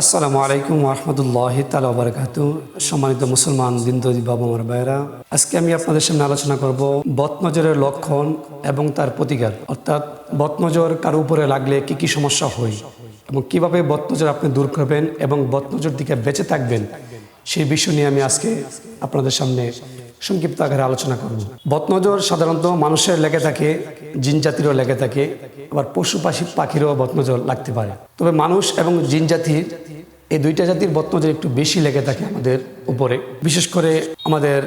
আসসালামু আলাইকুম রহমতুল্লাহ তালা বারকাত সম্মানিত মুসলমান দিনদী বাবা আমার আজকে আমি আপনাদের সামনে আলোচনা করব বদনজরের লক্ষণ এবং তার প্রতিকার। অর্থাৎ বদনজর কারও উপরে লাগলে কি কি সমস্যা হয় এবং কীভাবে বদনজর আপনি দূর করবেন এবং বদনজর দিকে বেঁচে থাকবেন, সেই বিষয় নিয়ে আমি আজকে আপনাদের সামনে সংক্ষিপ্ত আকারে আলোচনা করব। বদনজর সাধারণত মানুষের লেগে থাকে, জিন জাতিরও লেগে থাকে, আবার পশু পাখি পাখিরও বদনজর লাগতে পারে। তবে মানুষ এবং জিন জাতির এই দুইটা জাতির বদনজর একটু বেশি লেগে থাকে আমাদের উপরে। বিশেষ করে আমাদের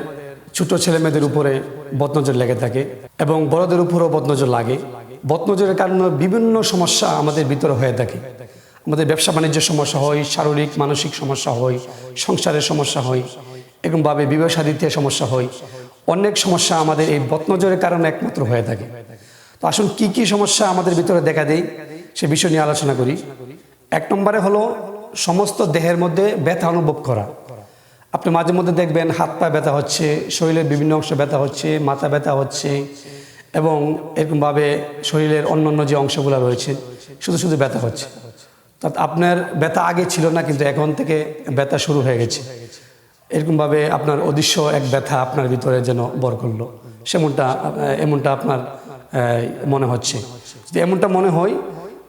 ছোট ছেলে মেয়েদের উপরে বদনজর লেগে থাকে এবং বড়দের উপরেও বদনজর লাগে। বদনজরের কারণে বিভিন্ন সমস্যা আমাদের ভিতরে হয়ে থাকে। আমাদের ব্যবসা বাণিজ্যের সমস্যা হয়, শারীরিক, মানসিক সমস্যা হয়, সংসারের সমস্যা হয়। এরকমভাবে বিবাহ সাদিতে সমস্যা হয়। অনেক সমস্যা আমাদের এই বদনজরের কারণে একমাত্র হয়ে থাকে। তো আসুন কি কি সমস্যা আমাদের ভিতরে দেখা দেয় সে বিষয় নিয়ে আলোচনা করি। এক নম্বরে হলো সমস্ত দেহের মধ্যে ব্যথা অনুভব করা। আপনি মাঝে মধ্যে দেখবেন হাত পা ব্যথা হচ্ছে, শরীরের বিভিন্ন অংশ ব্যথা হচ্ছে, মাথা ব্যথা হচ্ছে এবং এরকমভাবে শরীরের অন্য অন্য যে অংশগুলো রয়েছে, শুধু শুধু ব্যথা হচ্ছে। অর্থাৎ আপনার ব্যথা আগে ছিল না, কিন্তু এখন থেকে ব্যথা শুরু হয়ে গেছে। এরকমভাবে আপনার অদৃশ্য এক ব্যথা আপনার ভিতরে যেন বর করল। সেমনটা এমনটা আপনার মনে হচ্ছে। যদি এমনটা মনে হয়,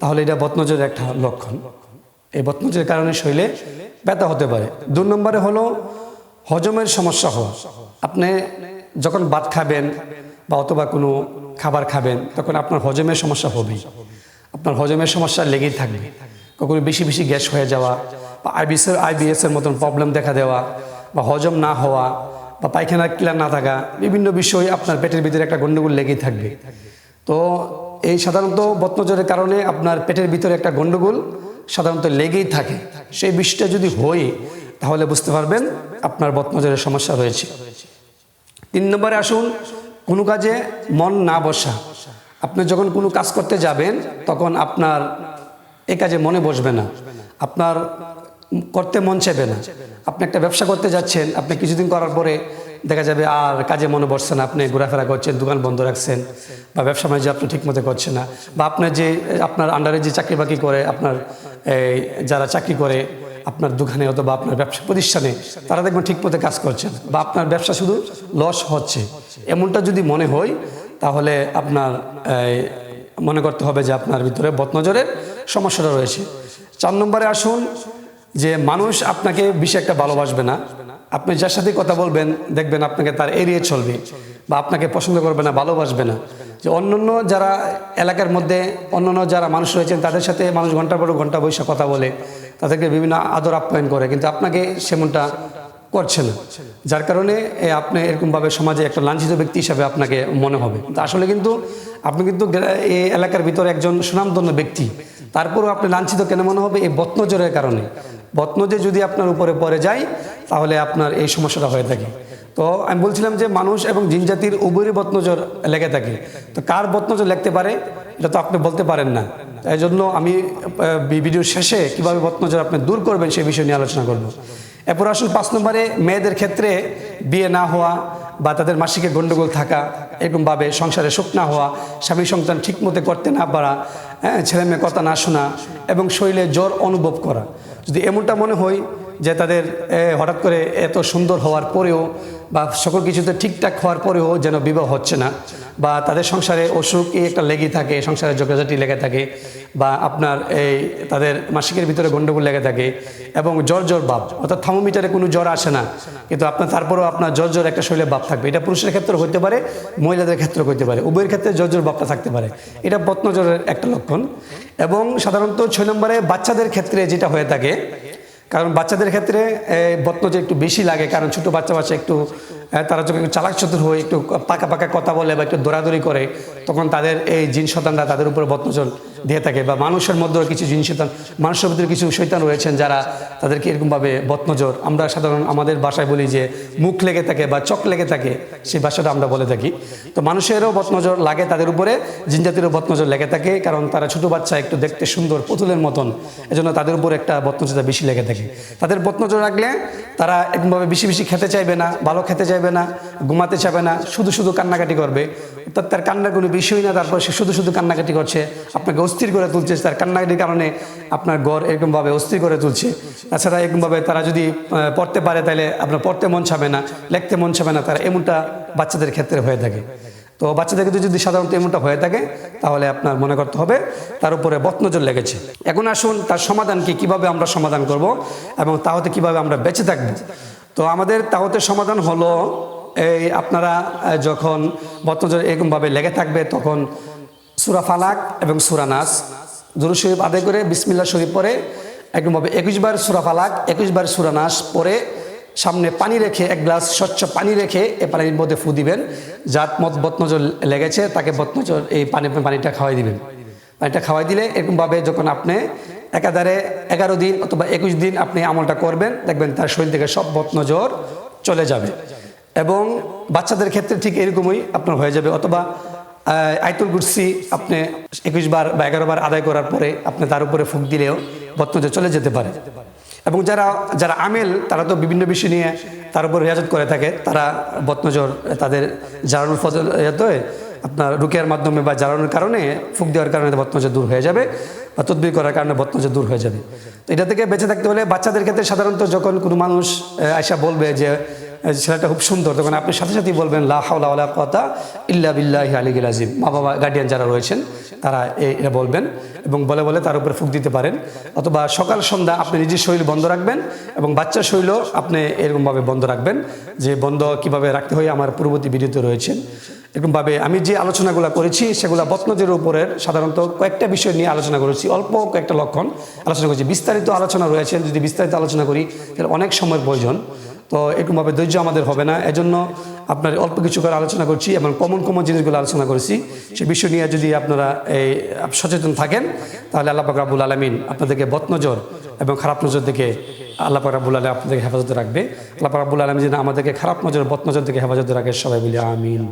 তাহলে এটা বদনজরের একটা লক্ষণ। এই বদনজরের কারণে শরীরে ব্যথা হতে পারে। দু নম্বরে হলো হজমের সমস্যা হওয়া। আপনি যখন ভাত খাবেন বা অথবা কোনো খাবার খাবেন, তখন আপনার হজমের সমস্যা হবেই। আপনার হজমের সমস্যা লেগেই থাকবে। কখনো বেশি বেশি গ্যাস হয়ে যাওয়া বা আইবিএসের আইবিএসের মতন প্রবলেম দেখা দেওয়া বা হজম না হওয়া বা পায়খানার ক্লিয়ার না থাকা, বিভিন্ন বিষয় আপনার পেটের ভিতরে একটা গণ্ডগোল লেগেই থাকবে। তো এই সাধারণত বত্নজরের কারণে আপনার পেটের ভিতরে একটা গণ্ডগোল সাধারণত লেগেই থাকে। সেই বিষটা যদি হয়, তাহলে বুঝতে পারবেন আপনার বত্নজরের সমস্যা রয়েছে। তিন নম্বরে আসুন, কোনো কাজে মন না বসা। আপনি যখন কোনো কাজ করতে যাবেন, তখন আপনার এ কাজে মনে বসবে না। আপনার করতে মন চাইবে না। আপনি একটা ব্যবসা করতে যাচ্ছেন, আপনি কিছুদিন করার পরে দেখা যাবে আর কাজে মনে বসছে না, আপনি ঘোরাফেরা করছেন, দোকান বন্ধ রাখছেন বা ব্যবসা বাণিজ্য আপনি ঠিক ঠিকমতো করছেন না বা আপনার যে, আপনার আন্ডারে যে চাকরি বাকরি করে, আপনার যারা চাকরি করে, আপনার দোকানে অথবা আপনার ব্যবসা প্রতিষ্ঠানে, তারা দেখবেন ঠিক ঠিকমতো কাজ করছেন বা আপনার ব্যবসা শুধু লস হচ্ছে। এমনটা যদি মনে হয়, তাহলে আপনার মনে করতে হবে যে আপনার ভিতরে বদনজরের সমস্যাটা রয়েছে। চার নম্বরে আসুন যে মানুষ আপনাকে বেশি একটা ভালোবাসবে না। আপনি যার সাথে কথা বলবেন, দেখবেন আপনাকে তার এড়িয়ে চলবে বা আপনাকে পছন্দ করবে না, ভালোবাসবে না। যে অন্যান্য যারা এলাকার মধ্যে, অন্যান্য যারা মানুষ রয়েছেন, তাদের সাথে মানুষ ঘণ্টার পর ঘণ্টা বসে কথা বলে, তাদেরকে বিভিন্ন আদর আপ্যায়ন করে, কিন্তু আপনাকে সেমনটা করছে না। যার কারণে আপনি এরকমভাবে সমাজে একটা লাঞ্ছিত ব্যক্তি হিসাবে আপনাকে মনে হবে। আসলে কিন্তু আপনি কিন্তু এই এলাকার ভিতরে একজন সুনামধন্য ব্যক্তি। তারপরেও আপনি লাঞ্ছিত কেন মনে হবে? এই বত্নজরের কারণে। বত্নজে যদি আপনার উপরে পড়ে যায় তাহলে আপনার এই সমস্যাটা হয়ে থাকে। তো আমি বলছিলাম যে মানুষ এবং জিনজাতির উভয়েরই বত্নজর লেগে থাকে। তো কার বত্নজর লেখতে পারে এটা তো আপনি বলতে পারেন না। তাই জন্য আমি আহ, ভিডিওর শেষে কীভাবে বত্নজর আপনি দূর করবেন সেই বিষয় নিয়ে আলোচনা করব। এরপর আসুন পাঁচ নম্বরে মেয়েদের ক্ষেত্রে বিয়ে না হওয়া বা তাদের মাসিকে গণ্ডগোল থাকা এরকমভাবে সংসারে সুখ না হওয়া স্বামী সন্তান ঠিক ঠিকমতো করতে না পারা হ্যাঁ ছেলে মেয়ে কথা না শোনা এবং শরীরে জ্বর অনুভব করা। যদি এমনটা মনে হয় যে তাদের হঠাৎ করে এত সুন্দর হওয়ার পরেও বা সকল কিছুতে ঠিকঠাক হওয়ার পরেও যেন বিবাহ হচ্ছে না, বা তাদের সংসারে অসুখ এই একটা লেগে থাকে, সংসারে যোগাযোগটি লেগে থাকে, বা আপনার এই তাদের মাসিকের ভিতরে গণ্ডগোল লেগে থাকে এবং জ্বর জ্বর ভাব, অর্থাৎ থার্মোমিটারে কোনো জ্বর আসে না, কিন্তু আপনার তারপরেও আপনার জ্বর জ্বর একটা শরীরে ভাব থাকবে। এটা পুরুষের ক্ষেত্রে হতে পারে, মহিলাদের ক্ষেত্রে হতে পারে, উভয়ের ক্ষেত্রে জ্বর জ্বর ভাবটা থাকতে পারে। এটা বত্নজ্বরের একটা লক্ষণ এবং সাধারণত ছয় নম্বরে বাচ্চাদের ক্ষেত্রে যেটা হয়ে থাকে কারণ বাচ্চাদের ক্ষেত্রে বত্নজর একটু বেশি লাগে, কারণ ছোট বাচ্চা বাচ্চা একটু তারা যখন চালাক চতুর হয়ে একটু পাকা পাকা কথা বলে বা একটু দৌড়াদৌড়ি করে তখন তাদের এই জিন শতানরা তাদের উপরে বত্নজল দিয়ে থাকে বা মানুষের মধ্যেও কিছু জিন শৈতান মানুষের ভিতরে কিছু শৈতান রয়েছেন যারা তাদেরকে এরকমভাবে বত্নজর আমরা সাধারণ আমাদের বাসায় বলি যে মুখ লেগে থাকে বা চক লেগে থাকে, সেই ভাষাটা আমরা বলে থাকি। তো মানুষেরও বত্নজর লাগে তাদের উপরে, জিন জাতিরও বত্নজর লেগে থাকে কারণ তারা ছোটো বাচ্চা, একটু দেখতে সুন্দর, পুতুলের মতন। এজন্য তাদের উপর একটা বত্নজরটা বেশি লেগে থাকে। তাদের বত্নজর রাখলে তারা এরকমভাবে বেশি বেশি খেতে চাইবে না, ভালো খেতে চাইবে না, ঘুমাতে চাইবে না, শুধু শুধু কান্নাকাটি করবে। তার কান্নার কোনো বিষয় না, তারপর সে শুধু শুধু কান্নাকাটি করছে। আপনাকে অস্থির করে তুলছে, তার কান্নাকাটির কারণে আপনার ঘর এরকমভাবে অস্থির করে তুলছে। তাছাড়া এরকমভাবে তারা যদি পড়তে পারে, তাহলে আপনার পড়তে মন ছাবে না, লিখতে মন ছাবে না, তারা এমনটা বাচ্চাদের ক্ষেত্রে হয়ে থাকে। তো বাচ্চাদের ক্ষেত্রে যদি সাধারণত এমনটা হয়ে থাকে, তাহলে আপনার মনে করতে হবে, তার উপরে বদনজর লেগেছে। এখন আসুন, তার সমাধান কি কীভাবে আমরা সমাধান করব এবং তাহতে কীভাবে আমরা বেঁচে থাকব। তো আমাদের তাহতে সমাধান হলো এই আপনারা যখন বদনজর এরকমভাবে লেগে থাকবে, তখন সুরা ফালাক এবং সুরা নাস। দুরু শরীফ আদায় করে বিসমিল্লা শরীফ পরে একদমভাবে একুশ বার সুরা ফালাক একুশ বার সুরা নাস পরে সামনে পানি রেখে, এক গ্লাস স্বচ্ছ পানি রেখে এ পানির মধ্যে ফু দিবেন। যার মত বতনজর লেগেছে, তাকে বতনজর এই পানি, পানিটা খাওয়াই দিবেন। পানিটা খাওয়াই দিলে এরকমভাবে যখন আপনি একাধারে এগারো দিন অথবা একুশ দিন আপনি আমলটা করবেন, দেখবেন তার শরীর থেকে সব বতনজর চলে যাবে। এবং বাচ্চাদের ক্ষেত্রে ঠিক এরকমই আপনার হয়ে যাবে। অথবা আয়তুল কুরসি আপনি একুশ বার বা এগারো বার আদায় করার পরে আপনি তার উপরে ফুক দিলেও বতনজর চলে যেতে পারে। এবং যারা যারা আমেল, তারা তো বিভিন্ন বিষয় নিয়ে তার উপর রেয়াজত করে থাকে। তারা বতনজর তাদের জ্বালানোর ফজল ইয়াতে আপনার রুকের মাধ্যমে বা জ্বালানোর কারণে ফুক দেওয়ার কারণে বতনজর দূর হয়ে যাবে বা তদবির করার কারণে বতনজর দূর হয়ে যাবে। তো এটা থেকে বেঁচে থাকতে হলে বাচ্চাদের ক্ষেত্রে সাধারণত যখন কোনো মানুষ আয়সা বলবে যে ছেলেটা খুব সুন্দর। তখন আপনি সাথে সাথেই বলবেন, লা হাওলা ওয়ালা কথা ইল্লা বিল্লাহি আলিগিল আজিম মা বাবা গার্ডিয়ান যারা রয়েছেন, তারা এটা বলবেন এবং বলে বলে তার উপরে ফুক দিতে পারেন। অথবা সকাল, সন্ধ্যা আপনি নিজের শরীর বন্ধ রাখবেন এবং বাচ্চার শরীরও আপনি এরকমভাবে বন্ধ রাখবেন যে বন্ধ কীভাবে রাখতে হয় আমার পূর্ববর্তী ভিডিওতে রয়েছেন এরকমভাবে আমি যে আলোচনাগুলো করেছি, সেগুলো বত্নজের উপরের সাধারণত কয়েকটা বিষয় নিয়ে আলোচনা করেছি। অল্প কয়েকটা লক্ষণ আলোচনা করেছি। বিস্তারিত আলোচনা রয়েছেন যদি বিস্তারিত আলোচনা করি, তাহলে অনেক সময়ের প্রয়োজন। তো এরকমভাবে ধৈর্য আমাদের হবে না। এজন্য আপনার অল্প কিছু করে আলোচনা করছি এবং কমন কমন জিনিসগুলো আলোচনা করেছি। সে বিষয় নিয়ে যদি আপনারা এই সচেতন থাকেন, তাহলে আল্লাহ রাবুল আলমিন আপনাদেরকে বদনজর এবং খারাপ নজর থেকে আল্লাহ রাবুল আলম আপনাদেরকে হেফাজতে রাখবে। আল্লাহ রাবুল আলম যেন আমাদেরকে খারাপ নজর বদনজর থেকে হেফাজতে রাখে সবাই বলি, আমিন।